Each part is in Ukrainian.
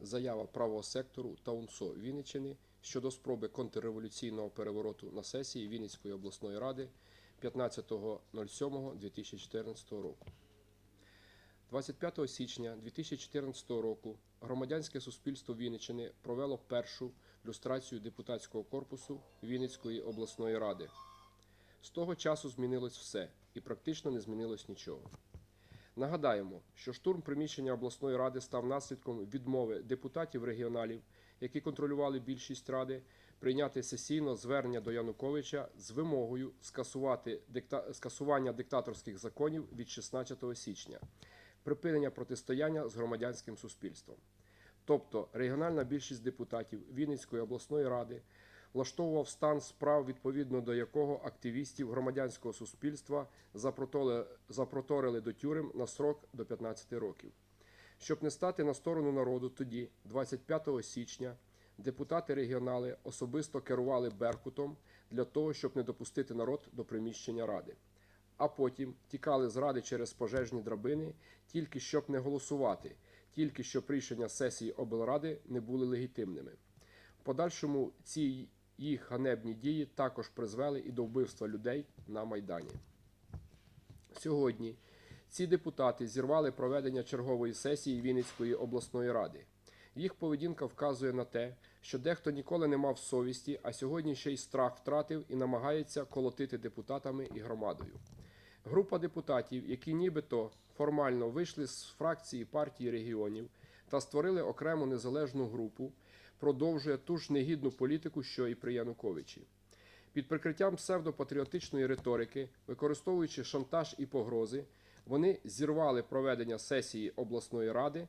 Заява правого сектору та УНСО Вінниччини щодо спроби контрреволюційного перевороту на сесії Вінницької обласної ради 15.07.2014 року. 25 січня 2014 року громадянське суспільство Вінниччини провело першу люстрацію депутатського корпусу Вінницької обласної ради. З того часу змінилось все і практично не змінилось нічого. Нагадаємо, що штурм приміщення обласної ради став наслідком відмови депутатів регіоналів, які контролювали більшість ради, прийняти сесійно звернення до Януковича з вимогою скасувати дикта... скасування диктаторських законів від 16 січня, припинення протистояння з громадянським суспільством. Тобто регіональна більшість депутатів Вінницької обласної ради влаштовував стан справ, відповідно до якого активістів громадянського суспільства запроторили, до тюрем на срок до 15 років. Щоб не стати на сторону народу, тоді, 25 січня, депутати регіонали особисто керували Беркутом для того, щоб не допустити народ до приміщення ради. А потім тікали з ради через пожежні драбини, тільки щоб не голосувати, тільки щоб рішення сесії облради не були легітимними. В подальшому ці їх ганебні дії також призвели і до вбивства людей на Майдані. Сьогодні ці депутати зірвали проведення чергової сесії Вінницької обласної ради. Їх поведінка вказує на те, що дехто ніколи не мав совісті, а сьогодні ще й страх втратив і намагається колотити депутатами і громадою. Група депутатів, які нібито формально вийшли з фракції партії регіонів та створили окрему незалежну групу, продовжує ту ж негідну політику, що і при Януковичі. Під прикриттям псевдопатріотичної риторики, використовуючи шантаж і погрози, вони зірвали проведення сесії обласної ради,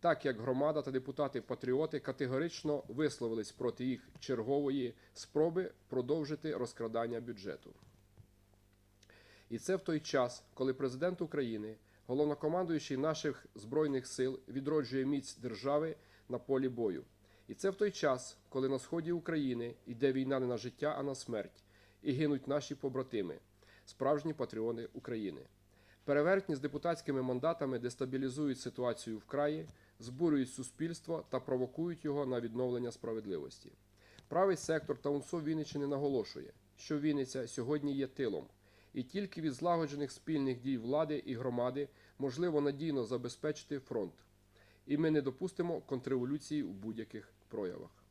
так як громада та депутати-патріоти категорично висловились проти їх чергової спроби продовжити розкрадання бюджету. І це в той час, коли президент України, головнокомандуючий наших збройних сил, відроджує міць держави на полі бою. І це в той час, коли на сході України йде війна не на життя, а на смерть, і гинуть наші побратими, справжні патріони України. Перевертні з депутатськими мандатами дестабілізують ситуацію в краї, збурюють суспільство та провокують його на відновлення справедливості. Правий сектор та УНСО Вінниччини наголошує, що Вінниця сьогодні є тилом, і тільки від злагоджених спільних дій влади і громади можливо надійно забезпечити фронт. І ми не допустимо контрреволюції у будь-яких проявах.